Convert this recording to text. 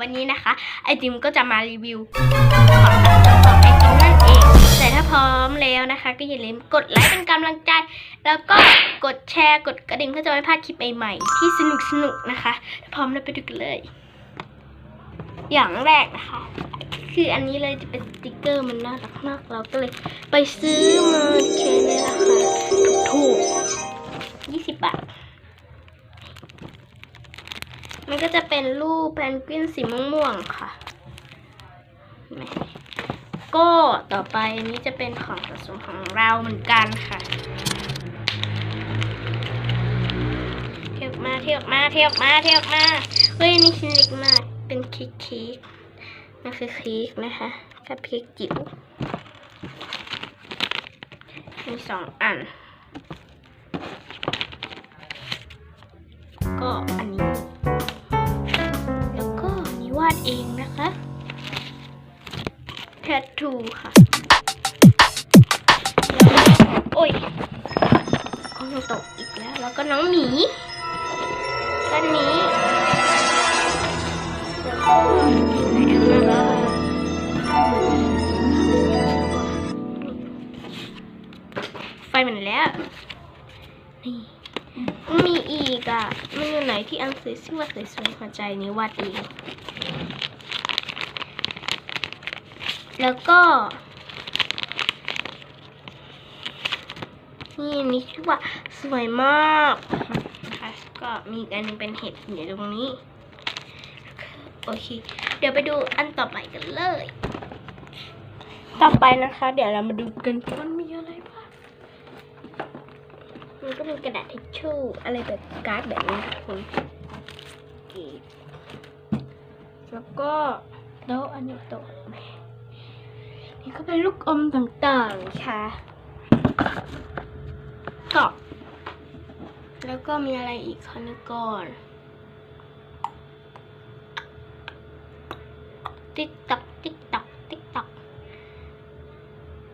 วันนี้นะคะ ไอติมก็จะมารีวิวของของไอติมนั่นเอง แต่ถ้าพร้อมแล้วนะคะ ก็อย่าลืมกดไลค์เป็นกำลังใจ แล้วก็กดแชร์กดกระดิ่งเพื่อจะไม่พลาดคลิปใหม่ๆที่สนุกสนุกๆนะคะถ้าพร้อมแล้วไปดูกันเลย อย่างแรกนะคะ คืออันนี้เลยจะเป็นสติกเกอร์มันน่ารักมากเราก็เลยไปซื้อมาเชนในราคา มันก็จะเป็นรูปแพนกวินสีม่วงๆค่ะ ก็ต่อไปนี้จะเป็นของสะสมของเราเหมือนกันค่ะ เที่ยวมาเที่ยวมาเที่ยวมาเที่ยวมา เฮ้ยนี่ชิ้นเล็กมาก เป็นค้กเค้กมันคือเค้กนะคะ กับเค้กจิ๋วมีสองอัน เองนะคะแทททูค่ะโอ้ยก็ยังตกอีกแล้ว แล้วก็น้องหมีก็นี้แล้วก็ไหนอะไฟมันแล้วนี่มีอีกอะ มันอยู่ไหนที่อันสวยที่ว่าสวยๆหัวใจนี้วาดเอง แล้วก็ นี่อันนี้ชื่อว่าสวยมากนะคะก็มีอีกอันหนึงเป็นเห็ดอยู่ตรงนี้ โอเค เดี๋ยวไปดูอันต่อไปกันเลย ต่อไปนะคะ เดี๋ยวเรามาดูกันว่ามันมีอะไรบ้างมันก็มีกระดาษทิชชู่อะไรแบบการ์ดแบบนี้ทุกคนอีกแล้วก็แล้วอันนี้โตะแม่ นี่ก็เป็นลูกอมต่างๆค่ะก็แล้วก็มีอะไรอีกคะนี่ก่อนติ๊กตักติ๊กตัก